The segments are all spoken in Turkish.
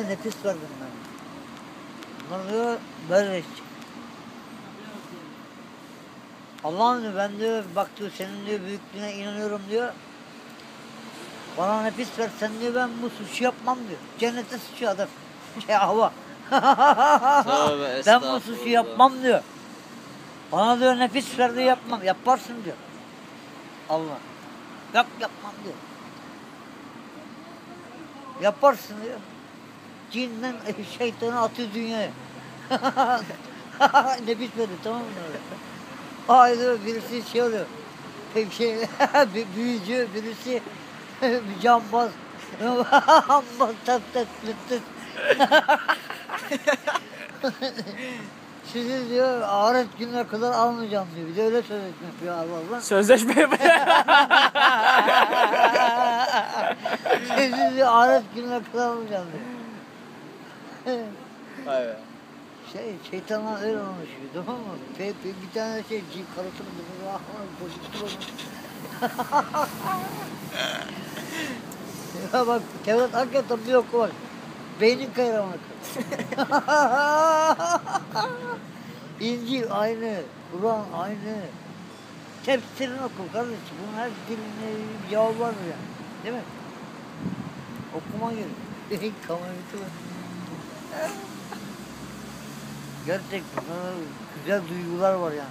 diyor nefis verdim ben. Bunlar diyor böyle işte. Allah'ım diyor ben diyor bak diyor senin diyor büyüklüğüne inanıyorum diyor. Bana nefis ver sen diyor ben bu suçu yapmam diyor. Cennete sıçıyor adam. Şey hava. Ben bu suçu yapmam diyor. Bana diyor nefis ver diyor yapmam. Yaparsın diyor. Allah. Yap yapmam diyor. Yaparsın diyor. Cinden e, şeytanı atıyor dünyaya. nefis veriyor tamam mı? Ay diyor birisi şey oluyor. Pek şey bir büyücü birisi bir cambaz. Amma tat tat tıt tıt. Sizi diyor ahiret gününe kadar almayacağım diyor. Bir de öyle sözleşme yapıyor Allah Allah. Sözleşme. Sizi diyor ahiret gününe kadar almayacağım diyor. Vay be. Şey, şeytanlar öyle konuşuyor tamam mı? Pe, pe, bir tane şey, cin karısını bunu rahman pozitif Ya bak Tevrat hakikaten bir oku bak. Beynin kayar İncil aynı, Kur'an aynı. Tefsirini oku kardeşim. Bir cevabı var yani. Değil mi? Okuma gerekiyor. Kamerayı Gerçekten güzel duygular var yani.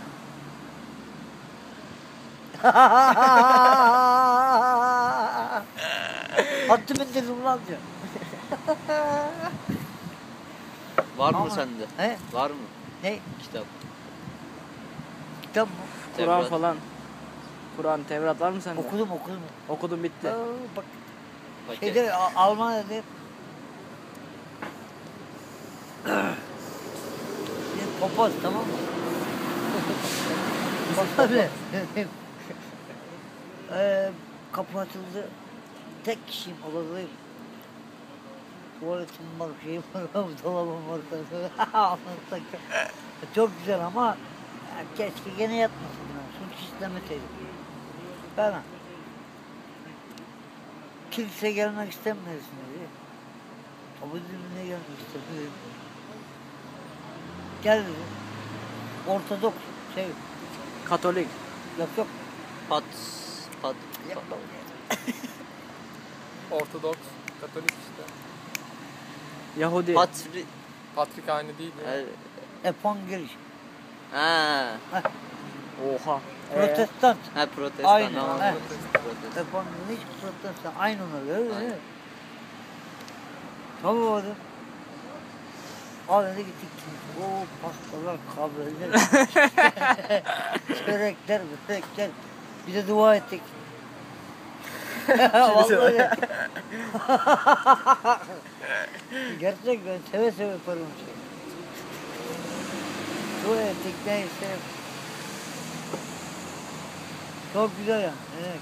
Hattı bindirdim lan diyor. Var mı sende? He? Var mı Ne? kitap? Kitap mı? Kur'an Tevrat. falan. Kur'an, Tevrat var mı sende? Okudum okudum. Okudum bitti. Aa, bak Paket. şeyde A- Almanya'da papaz tamam mı? Ne? Eee kapı açıldı. Tek kişiyim odadayım. Tuvaletim var, şeyim var, dolabım var. Çok güzel ama keşke gene yatmasın. Suç işlemeseydim. Ben kilise gelmek istemiyorsun dedi. Tabi dedim ne gelmek istemiyorum. Gel dedi. Ortodoks şey Katolik. yok yok. Pat. Pat. yok. pat. Ortodoks, Katolik işte. Yahudi. Patri. Patrik aynı değil ya. Evet. Evangeliş. Ha. Oha. Ee, Protestant. Ha protestan. Tamam. he. Protestan. Evangeliş protestan. Aynı onlar öyle Aynen. mi? Tabii vardı. Abi gittik. O pastalar, kahveler, çörekler, börekler. Bir de dua ettik. Vallahi. Gerçekten seve seve yaparım şey. Dua ettik neyse. Çok güzel yani. Evet.